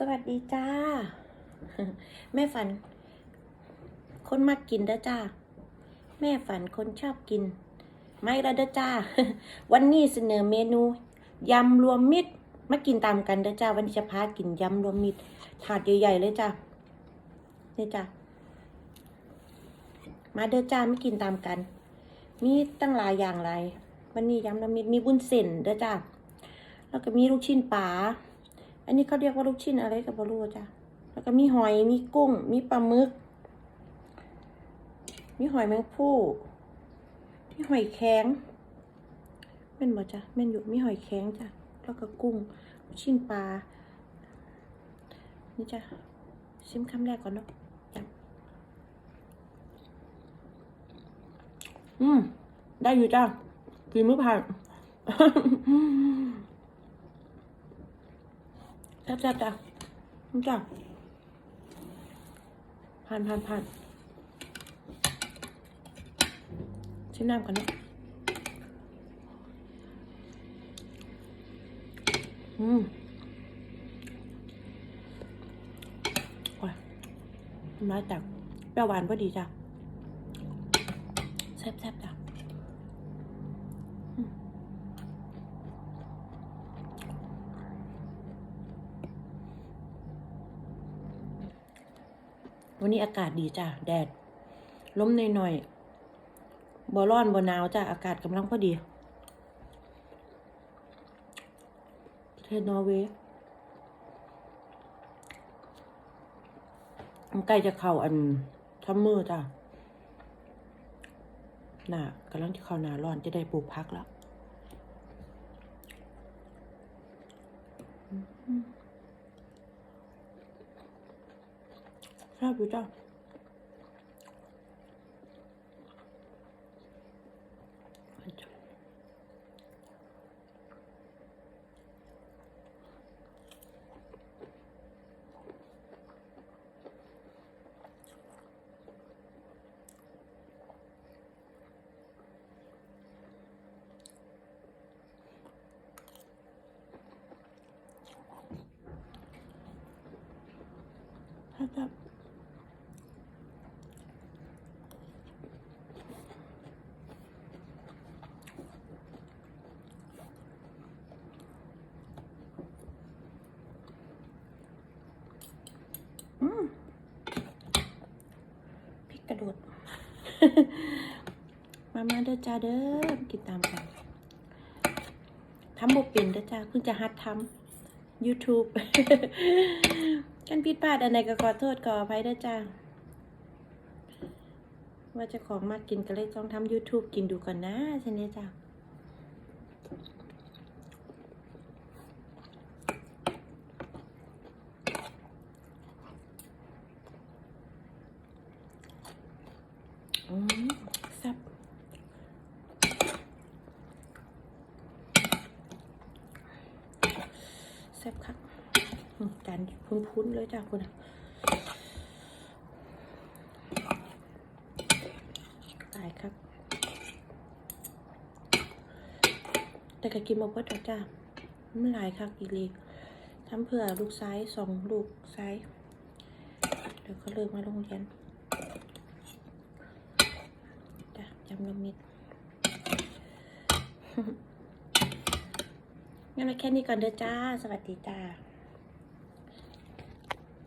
สวัสดีจ้า แม่ฝัน คนมากินเด้อจ้า แม่ฝันคนชอบกิน ไม่ละเด้อจ้า วันนี้เสนอเมนูยำรวมมิตรมากินตามกันเด้อจ้า วันนี้จะพากินยำรวมมิตรถาดใหญ่ๆเลยจ้านี่จ้ามาเด้อจ้าไม่กินตามกัน มีตั้งหลายอย่างหลยวันนี้ยำรวมมิตรมีบุญเส้นเด้อจ้าแล้วก็มีลูกชิ้นปลา อันนี้เขาเรียกว่าลูกชิ้นอะไรกับบรูจ้ะ แล้วก็มีหอย มีกุ้ง มีปลาหมึก มีหอยแมงผู้มีหอยแข็งแม่นบ่จ้ะแม่นอยู่มีหอยแข็งจ้ะ แล้วก็กุ้งลูกชิ้นปลา นี่จ้ะ ชิมคำแรกก่อนเนาะจ้ะอืม ได้อยู่จ้ะกินมื้อผ่าน แซ่บจ้ะนี่จ้ะผ่านผ่านผ่านชิมน้ำก่อนนะอืมโอ้ยมาจากเปรวหวานพอดีจ้ะแซ่บๆจ้ะ วันนี้อากาศดีจ้ะ แดดล้มหน่อยๆบ่ร้อนบ่หนาวจ้ะ อากาศกำลังพอดี ประเทศนอร์เวย์ใกล้จะเข้าอันทัมเมอร์จ้ะหน้ากำลังจะเข้าหนาร้อนจะได้ปลูกพักแล้วช อบอยู่จ้ะชอบชอบอืม พริกกระโดด มามาเด้อจ้าเด้อกินตามกันทำบ่เป็นเด้อจ้าเพิ่งจะหัดทำ YouTube กันผิดพลาดอันใดก็ขอโทษขออภัยเด้อจ้าว่าจะของมากกินก็เลยต้องทำ YouTube กินดูก่อนนะใช่ไหมจ้า อืมแซ่บแซ่บครับอืมจานพุ้นๆเลยจ้าคุณอะตายครับ แต่ก็กินมาเบิดแล้วจ้ามันหลายครับอีลีทำเผื่อลูกซ้ายสองลูกซ้าย เดี๋ยวเขาเลิกมาโรงเรียน จ้ะจำนมิดงั้นไว้แค่นี้ก่อนเด้อจ้า สวัสดีจ้า